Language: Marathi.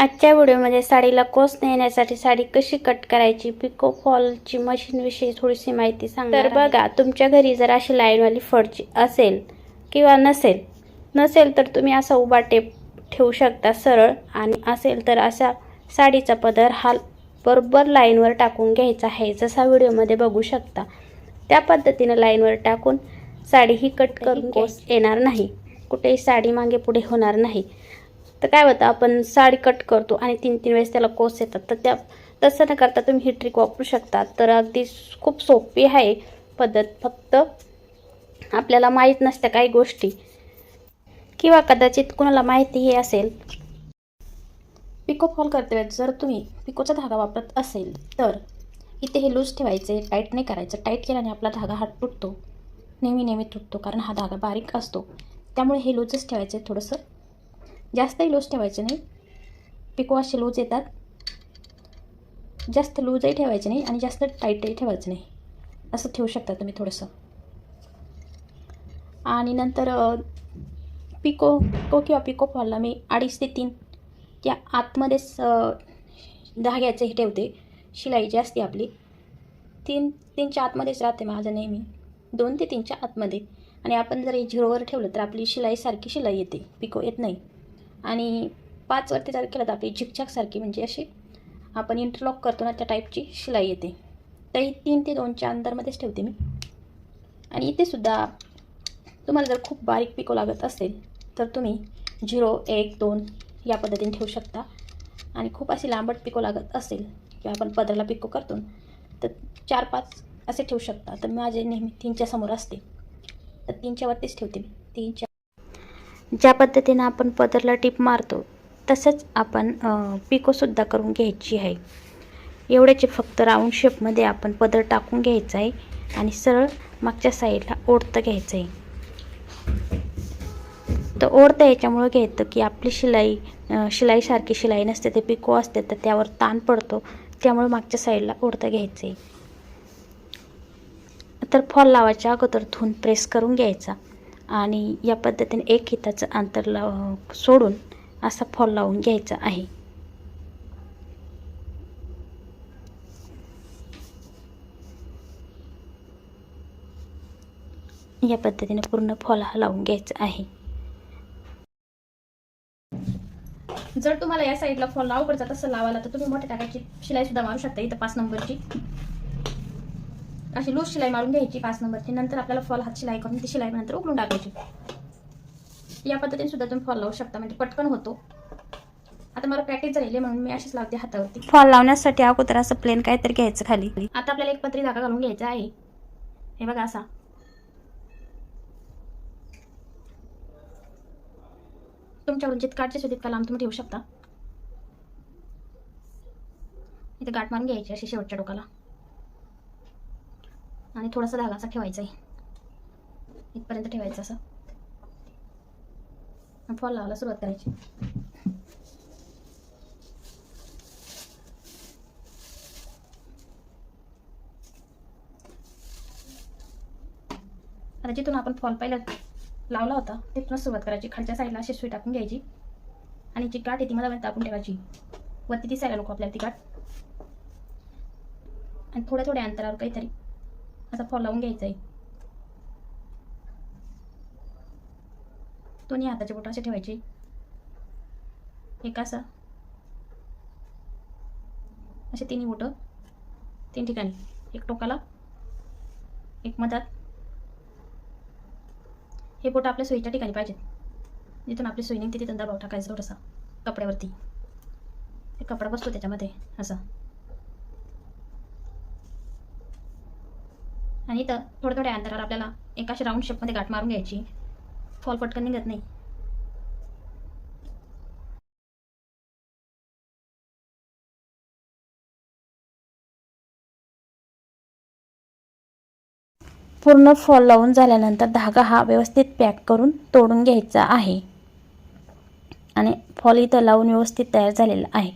आजच्या व्हिडिओमध्ये साडीला कोस नेण्यासाठी साडी कशी कट करायची पिको फॉलची मशीनविषयी थोडीशी माहिती सांग तर बघा. तुमच्या घरी जर अशी लाईनवाली फडची असेल किंवा नसेल नसेल तर तुम्ही असा उभा टेप ठेवू शकता सरळ आणि असेल तर असा साडीचा पदर हा बरोबर लाईनवर टाकून घ्यायचा आहे जसा व्हिडिओमध्ये बघू शकता. त्या पद्धतीनं लाईनवर टाकून साडी ही कट करून कोस येणार नाही. कुठेही साडी मागे पुढे होणार नाही. तर काय होतं आपण साडी कट करतो आणि तीन तीन वेळेस त्याला कोस येतात. तर त्या तसं न करता तुम्ही ही ट्रिक वापरू शकता. तर अगदी खूप सोपी आहे पद्धत. फक्त आपल्याला माहीत नसत्या काही गोष्टी. किंवा कदाचित कुणाला माहितीही असेल. पिको फॉल करते वेळेस जर तुम्ही पिकोचा धागा वापरत असेल तर इथे हे लूज ठेवायचे टाईट नाही करायचं. टाईट केल्याने आपला धागा हा तुटतो. नेहमी नेहमी तुटतो कारण हा धागा बारीक असतो. त्यामुळे हे लूजच ठेवायचे थोडंसं जास्तही लूज ठेवायचे नाही. पिको असे लूज येतात. जास्त लूजही ठेवायचे नाही आणि जास्त टाईटही ठेवायचं नाही. असं ठेवू शकता तुम्ही थोडंसं. आणि नंतर पिको पिको किंवा पिको फॉलला मी अडीच ते तीन त्या आतमध्येच अ, धाग्याचं हे ठेवते. शिलाई जी असते आपली. तीन तीनच्या आतमध्येच राहते माझं नेहमी. दोन ते तीनच्या आतमध्ये. आणि आपण जर हे झिरोवर ठेवलं तर आपली शिलाई सारखी शिलाई येते. पिको येत नाही. आणि पाचवरती जर केलं तर आपली झिकझॅकसारखी म्हणजे अशी आपण इंटरलॉक करतो ना त्या टाईपची शिलाई येते. तर ही तीन ते दोनच्या अंदरमध्येच ठेवते मी. आणि इथे सुद्धा तुम्हाला जर खूप बारीक पिको लागत असेल तर तुम्ही झिरो एक दोन या पद्धतीने ठेवू शकता. आणि खूप अशी लांबट पिको लागत असेल किंवा आपण पदराला पिको करतो तर चार पाच असे ठेवू शकता. तर माझे नेहमी तीनच्या समोर असते. तर तीनच्यावरतीच ठेवते मी. तीनच्या ज्या पद्धतीनं आपण पदरला टीप मारतो तसंच आपण पिकोसुद्धा करून घ्यायची आहे. एवढ्याचे फक्त राऊंड शेपमध्ये आपण पदर टाकून घ्यायचा आहे आणि सरळ मागच्या साईडला ओढतं घ्यायचं आहे. तर ओढतं याच्यामुळं घ्यायचं की आपली शिलाई शिलाईसारखी शिलाई नसते ते पिको असते तर त्यावर ताण पडतो त्यामुळे मागच्या साईडला ओढतं घ्यायचं आहे. तर फॉल लावायच्या अगोदर धुवून प्रेस करून घ्यायचा. आणि या पद्धतीने एक हिताचं अंतर लाव सोडून असा फॉल लावून घ्यायचा आहे. या पद्धतीने पूर्ण फॉल हा लावून घ्यायचा आहे. जर तुम्हाला या साईडला फॉल अवघड जात असं लावायला तर तुम्ही मोठ्या टाकायची शिलाई सुद्धा मारू शकता इथं पाच नंबरची. अशी लूज शिलाई मारून घ्यायची पाच नंबरची नंतर आपल्याला फॉल हात शिलाई करून ती शिलाई नंतर उघडून टाकायची. या पद्धतीने सुद्धा तुम्ही फॉल लावू शकता. म्हणजे पटकन होतो. आता मला प्रॅक्टिस झालेली म्हणून मी अशीच लावते हातावरती. फॉल लावण्यासाठी अगोदर असं प्लेन काहीतरी घ्यायचं खाली. आता आपल्याला एक पत्री धागा घालून घ्यायचा आहे. हे बघा असा. तुमच्याकडून जितका अडचण तितका लांब तुम्ही ठेवू शकता. इथे गाठ मारून घ्यायची अशी शेवटच्या डोकाला आणि थोडासा धागा असा ठेवायचा आहे. इथपर्यंत ठेवायचं असं. फॉल लावायला सुरुवात करायची. आता जिथून आपण फॉल पहिला लावला होता तिथूनच सुरुवात करायची. खालच्या साईडला अशी सुई टाकून घ्यायची. आणि जी गाठ आहे ती मला टाकून ठेवायची. वरती दिसायला नको आपल्याला ती गाठ. आणि थोड्या थोड्या अंतरावर काहीतरी असा फॉल लावून घ्यायचा आहे दोन्ही हाताचे बोट असे ठेवायचे. एक असा. असे तिन्ही बोटं. तीन ठिकाणी. एक टोकाला. एक मधात. हे बोट आपल्या सोयीच्या ठिकाणी पाहिजेत. जिथून आपली सोयी निघते तिथून दबाव टाकायचा थोडासा कपड्यावरती. ते कपडा बसतो त्याच्यामध्ये. असा. आणि इथं थोड्या थोड्या अंतरावर आपल्याला एकाच राऊंड शेपमध्ये गाठ मारून घ्यायची. फॉल पटकन निघत नाही. पूर्ण फॉल लावून झाल्यानंतर धागा हा व्यवस्थित पॅक करून तोडून घ्यायचा आहे. आणि फॉल इथं लावून व्यवस्थित तयार झालेला आहे.